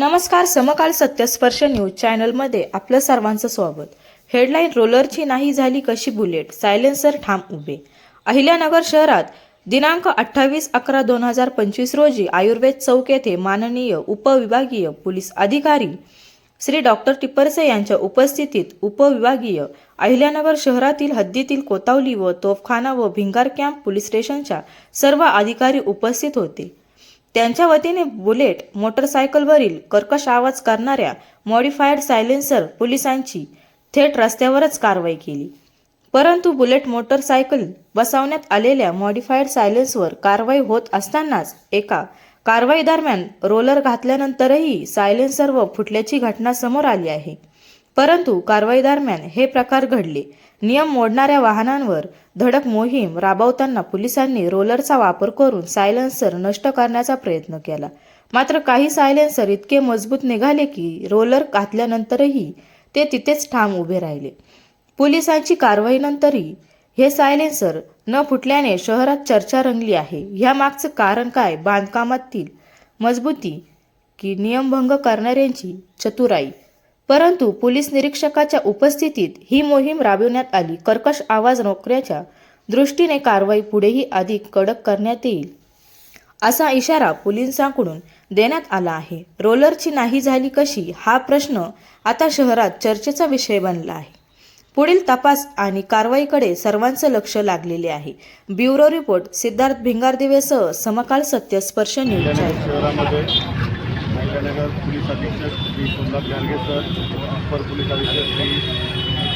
नमस्कार समकाल सत्यस्पर्श न्यूज चॅनलमध्ये आपलं सर्वांचं स्वागत. हेडलाईन रोलरची नाही झाली कशी बुलेट? सायलेन्सर ठाम उभे. अहिल्यानगर शहरात दिनांक अठ्ठावीस अकरा दोन हजार पंचवीस रोजी आयुर्वेद चौक येथे माननीय उपविभागीय पोलीस अधिकारी श्री डॉक्टर टिप्परसे यांच्या उपस्थितीत उपविभागीय अहिल्यानगर शहरातील हद्दीतील कोतावली व तोफखाना व भिंगार कॅम्प पोलीस स्टेशनच्या सर्व अधिकारी उपस्थित होते. त्यांच्या वतीने बुलेट मोटरसायकलवरील कर्कश आवाज करणाऱ्या मॉडिफायड सायलेन्सर पोलिसांची थेट रस्त्यावरच कारवाई केली. परंतु बुलेट मोटरसायकल बसवण्यात आलेल्या मॉडिफाईड सायलेन्सवर कारवाई होत असतानाच एका कारवाई दरम्यान रोलर घातल्यानंतरही सायलेन्सर व फुटल्याची घटना समोर आली आहे. परंतु कारवाई दरम्यान हे प्रकार घडले. नियम मोडणाऱ्या वाहनांवर धडक मोहीम राबवताना पोलिसांनी रोलरचा वापर करून सायलेन्सर नष्ट करण्याचा प्रयत्न केला. मात्र काही सायलेन्सर इतके मजबूत निघाले की रोलर घातल्यानंतरही ते तिथेच ठाम उभे राहिले. पोलिसांची कारवाईनंतरही हे सायलेन्सर न फुटल्याने शहरात चर्चा रंगली आहे. ह्या मागचं कारण काय? बांधकामातील मजबूती की नियमभंग करणाऱ्यांची चतुराई? परंतु पोलीस निरीक्षकाच्या उपस्थितीत ही मोहीम राबविण्यात आली. कर्कश आवाज रोखण्याच्या दृष्टीने कारवाई पुढेही अधिक कडक करण्यात येईल असा इशारा पोलिसांकडून देण्यात आला आहे. रोलरची नाही झाली कशी? हा प्रश्न आता शहरात चर्चेचा विषय बनला आहे. पुढील तपास आणि कारवाईकडे सर्वांचं लक्ष लागलेले आहे. Bureau report Siddharth भिंगारदिवेसह Samkal Satyasparsh news sir police police अधीक्षक श्री सोमनाथ गाडगे सर अपर पोलीस अधीक्षक श्री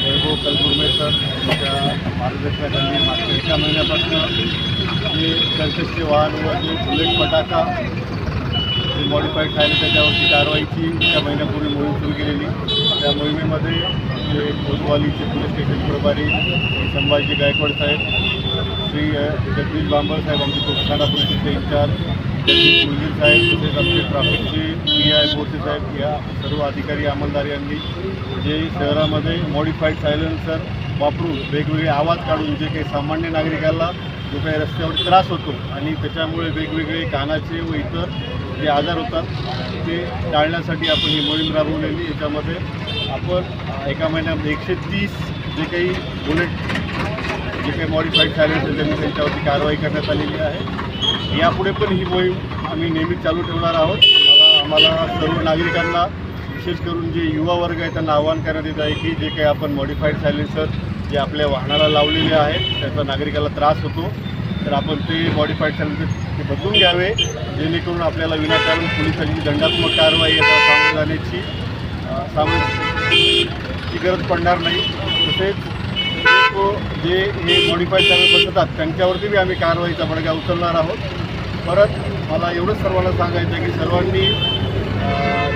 वैभव कलगुर्मे सर यांच्या मार्गदर्शनाखाली मागच्या एका महिन्यापासून जे कर्कशचे वाहन व जे बुलेट फटाका जे मॉडिफाईड झाले त्याच्यावरती कारवाईची एका महिन्यापूर्वी मोहीम सुरू केलेली. त्या मोहिमेमध्ये जे कोतवालीचे पोलीस स्टेशन प्रभारी संभाजी गायकवाड साहेब श्री जगदीश बांबर साहेब आमचे कोकठाणा पोलिसचे इंचार्ज जगदीश साहेब तसेच आमचे ट्राफिकचे पी आय बोरसे साहेब या सर्व अधिकारी अंमलदार यांनी जे शहरामध्ये मॉडिफाईड सायलेन्सर वापरून वेगवेगळे आवाज काढून जे काही सामान्य नागरिकाला जो काही रस्त्यावर त्रास होतो आणि त्याच्यामुळे वेगवेगळे कानाचे व इतर जे आजार होतात ते टाळण्यासाठी आपण ही मोहीम राबवलेली याच्यामध्ये आपण एका महिन्यामध्ये एकशे तीस जे काही बुलेट जे काही मॉडिफाईड सायलेन्स त्यांनी त्यांच्यावरती कारवाई करण्यात आलेली आहे यापुढे पण ही मोहीम आम्ही नेहमी चालू ठेवणार आहोत. मला आम्हाला सर्व नागरिकांना विशेष करून जे युवा वर्ग आहे त्यांना आवाहन करण्यात येत आहे की जे काही आपण मॉडिफाईड सायलेन्सर जे आपल्या वाहनाला लावलेले आहेत त्याचा नागरिकाला त्रास होतो. तर आपण ते मॉडिफाईड सायलेन्सर ते बदलून घ्यावे जेणेकरून आपल्याला विनाकारण पोलिसांची दंडात्मक कारवाई याचा सामोरं जाण्याची सामोरची गरज पडणार नाही. तसेच जे जे हे मॉडिफाईड चॅनल बसतात त्यांच्यावरती बी आम्ही कारवाईचा बडगा उचलणार आहोत. परत मला एवढंच सर्वांना सांगायचं आहे की सर्वांनी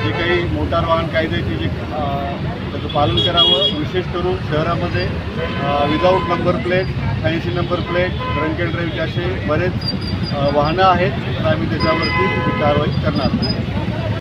जे काही मोटार वाहन कायद्याचे जे त्याचं पालन करावं विशेष करून शहरामध्ये without number plate fancy number plate drunk and ड्राईव्हचे असे बरेच वाहनं आहेत. तर आम्ही त्याच्यावरती कारवाई करणार. आहोत